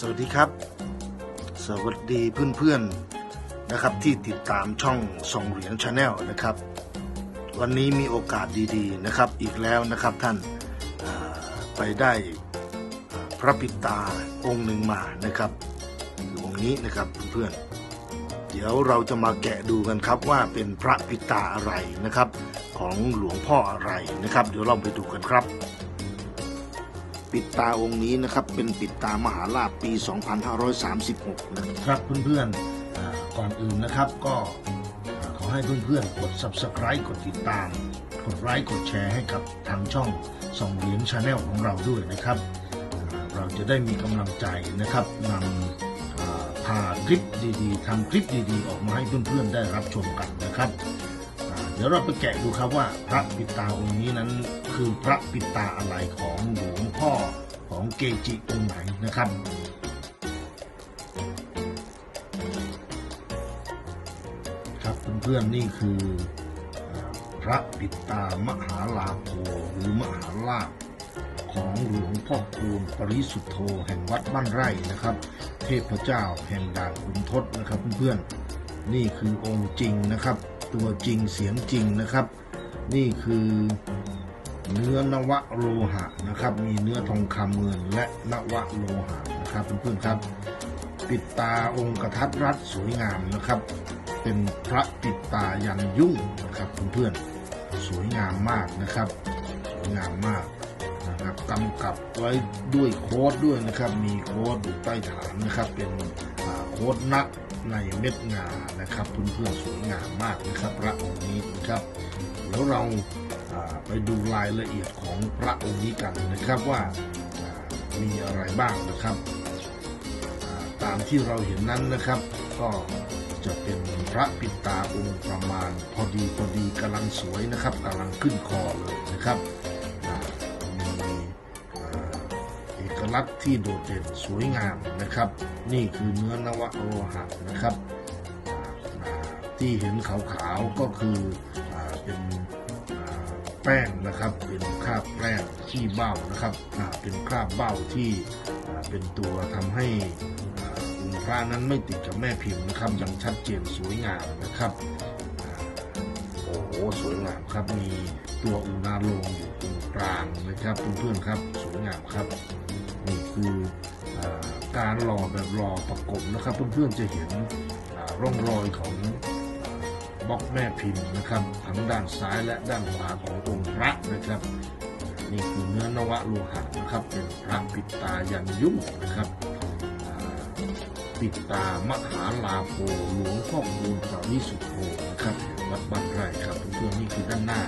สวัสดีครับ สวัสดีเพื่อนๆนะครับที่ติดตามช่องส่องเหรียญชาแนลนะครับ วันนี้มีโอกาสดีๆนะครับ อีกแล้วนะครับท่านไปได้พระปิตาองค์หนึ่งมานะครับคือองค์นี้นะครับเพื่อนๆเดี๋ยวเราจะมาแกะดูกันครับว่าเป็นพระปิตาอะไรนะครับ ของหลวงพ่ออะไรนะครับ เดี๋ยวเราไปดูกันครับ ปิดตาองค์นี้นะครับเป็นปิดตามหาลาภปี 2536 นะครับเพื่อนๆอ่าก่อนอื่นนะครับก็อ่าขอให้เพื่อนๆกด subscribe กดติดตาม กดไลค์กดแชร์ให้กับทางช่องสองเหรียญชาแนลของเราด้วยนะครับอ่าเราจะได้มีกำลังใจนะครับนำอ่าพาคลิปดีๆทำคลิปดีๆ ออกมาให้เพื่อนๆได้รับชมกันนะครับ เดี๋ยวเราไปแกะดูครับว่าพระปิดตาองค์นี้นั้น คือพระปิดตาอะไรของหลวงพ่อของเกจิองค์ไหนนะครับครับเพื่อนๆนี่คือพระปิดตามหาลาโภหรือมหาลาภของหลวงพ่อคูณปริสุทธโธแห่งวัดบ้านไร่นะครับ เทพเจ้าแห่งด่านขุนทศนะครับเพื่อนๆนี่คือองค์จริงนะครับ ตัวจริงเสียงจริงนะครับ นี่คือเนื้อนวะโลหะนะครับ มีเนื้อทองคำเงินและนวะโลหะนะครับเพื่อนๆครับ ปิดตาองค์กระทัดรัดสวยงามนะครับ เป็นพระปิดตายันยุ่งนะครับเพื่อนๆสวยงามมากนะครับสวยงามมากนะครับกำกับไว้ด้วยโค้ดด้วยนะครับ มีโค้ดอยู่ใต้ฐานนะครับ เป็นโค้ดนัก ในเม็ดงานะครับเพื่อนๆสวยงามมากนะครับ พระองค์นี้นะครับเดี๋ยวเราไปดูรายละเอียดของพระองค์นี้กันนะครับว่ามีอะไรบ้างนะครับตามที่เราเห็นนั้นนะครับ ก็จะเป็นพระปิดตาองค์ประมาณ พอดีพอดีกำลังสวยนะครับกำลังขึ้นคอเลยนะครับมีเอกลักษณ์ที่โดดเด่นสวยงามนะครับ นี่คือเนื้อนวโลหะนะครับ ที่เห็นขาวๆก็คืออเป็นแป้งนะครับ เป็นคราบแป้งขี้เบ้านะครับเป็นคราบเบ้าที่เป็นตัวทำให้อ่าองค์พระนั้นไม่ติดกับแม่พิมพ์นะครับยังชัดเจนสวยงามนะครับโอ้โหสวยงามครับมีตัวอุณาโลมอยู่ตรงกลางนะครับเพื่อนๆครับสวยงามครับนี่คือ การหล่อแบบหล่อประกบนะครับ เพื่อนๆจะเห็นร่องรอยของบล็อกแม่พิมพ์นะครับทั้งด้านซ้ายและด้านขวาขององค์พระนะครับ นี่คือเนื้อนวะโลหะนะครับ เป็นพระปิดตายันยุ่งนะครับปิดตามหาลาโภหลวงพ่อคูณปริสุทโธนะครับวัดบ้านไร่ครับเพื่อนๆนี่คือด้านหน้า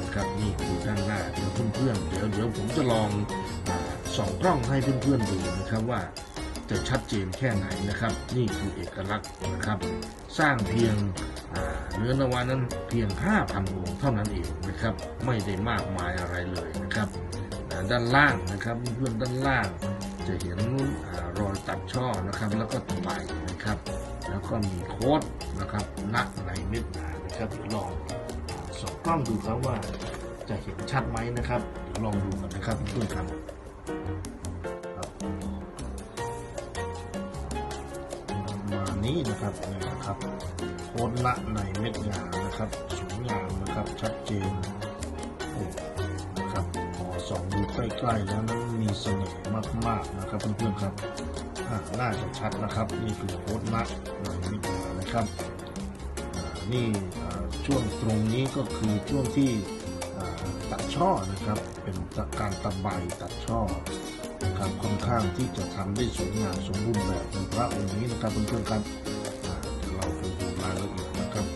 นะครับนี่คือด้านหน้าเดี๋ยวเพื่อนๆเดี๋ยวเดี๋ยวผมจะลอง ส่องกล้องให้เพื่อนๆดูนะครับว่าจะชัดเจนแค่ไหนนะครับ นี่คือเอกลักษณ์นะครับ สร้างเพียงเนื้อนวานั้นเพียง 5,000องค์เท่านั้นเองนะครับ ไม่ได้มากมายอะไรเลยนะครับ ด้านล่างนะครับเพื่อนๆด้านล่างจะเห็นรอยตัดช่อนะครับ แล้วก็ตะไบนะครับ แล้วก็มีโค้ดนะครับนักในเม็ดงานะครับเดี๋ยวลองส่องกล้องดูครับว่าจะเห็นชัดไหมนะครับเดี๋ยวลองดูกันนะครับเพื่อนๆครับ มานี้นะครับนี่นะครับโค้ดละในเม็ดงานะครับสวยงามนะครับชัดเจนนะครับพอส่องดูใกล้ๆแล้วนั้นมีเสน่ห์มากๆนะครับเพื่อนๆครับน่าจะชัดนะครับ นี่คือโค้ดละในเม็ดงานะครับนี่ช่วงตรงนี้ก็คือช่วงที่ ช่อนะครับ เป็นการตะไบตัดช่อนะครับค่อนข้างที่จะทำได้สวยงามสมบูรณ์แบบในพระองค์นี้นะครับเพื่อนๆครับอ่าเดี๋ยวเราไปดูรายละเอียดนะครับ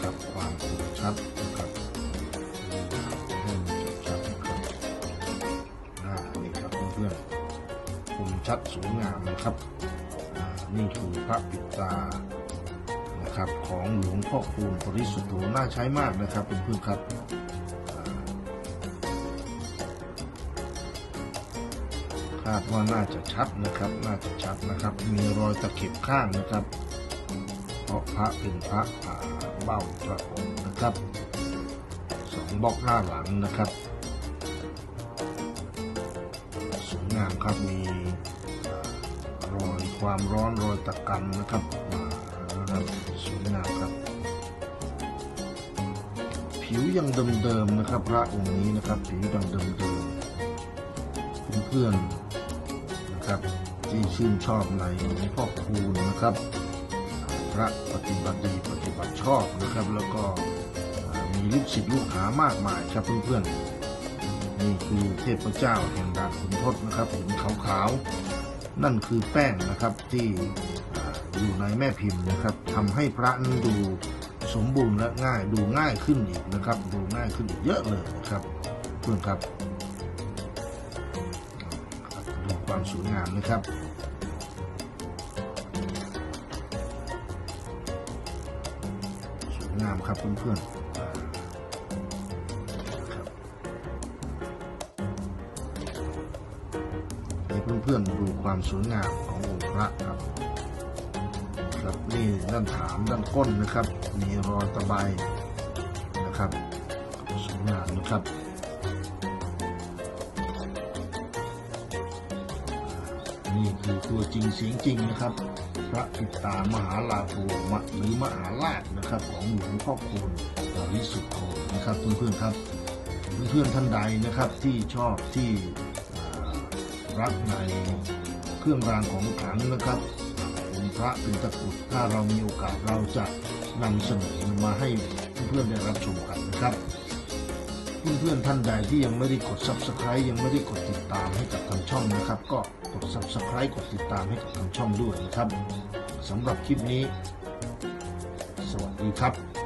ครับความคมชัดนะครับให้มันชัดนะครับนี่ครับเพื่อนๆคมชัดสวยงามนะครับนี่คือพระปิดตา นะครับของหลวงพ่อคูณปริสุทธโธน่าใช้มากนะครับเพื่อนๆครับคาดว่าน่าจะชัดนะครับ น่าจะชัดนะครับ มีรอยตะเข็บข้างนะครับ เพราะพระเป็นพระอ่าเบ้าพระองค์นะครับสองบล็อกหน้าหลังนะครับสวยงามครับมีรอยความร้อนรอยตะกันนะครับมา นะครับสวยงามครับ ผิวยังเดิมๆนะครับ พระองค์นี้นะครับ ผิวยังเดิมๆเพื่อนๆนะครับที่ชื่นชอบในหลวงพ่อคูณนะครับ พระปฏิบัติดีปฏิบัติชอบนะครับ แล้วก็มีลูกศิษย์ลูกหามากมายครับเพื่อนๆนี่คือเทพเจ้าแห่งดาบขุนทศนะครับหินขาวๆนั่นคือแป้งนะครับที่ อยู่ในแม่พิมพ์นะครับทำให้พระนั้นดูสมบูรณ์และง่ายดูง่ายขึ้นอีกนะครับ ดูง่ายขึ้นอีกเยอะเลยนะครับเพื่อนครับดูความสวยงามนะครับสวยงามครับเพื่อนๆอ่าครับให้เพื่อนๆดูความสวยงามขององค์พระครับ ครับนี่ด้านฐานด้านก้นนะครับ มีรอยตะไบนะครับสวยงามนะครับนี่คือตัวจริงเสียงจริงนะครับ พระปิตามหาลาโภมะหรือมหาราชนะครับ ของหลวงพ่อคูณปริสุทธโธนะครับเพื่อนๆครับเพื่อนๆท่านใดนะครับที่ชอบที่รักในเครื่องรางของขลังนะครับ พระเป็นตะกรุดถ้าเรามีโอกาสเราจะนำเสนอมาให้เพื่อนๆได้รับชมกันนะครับเพื่อนๆท่านใดที่ยังไม่ได้กด subscribe ยังไม่ได้กดติดตามให้กับทางช่องนะครับ ก็กด subscribe กดติดตามให้กับทางช่องด้วยนะครับสำหรับคลิปนี้ สวัสดีครับ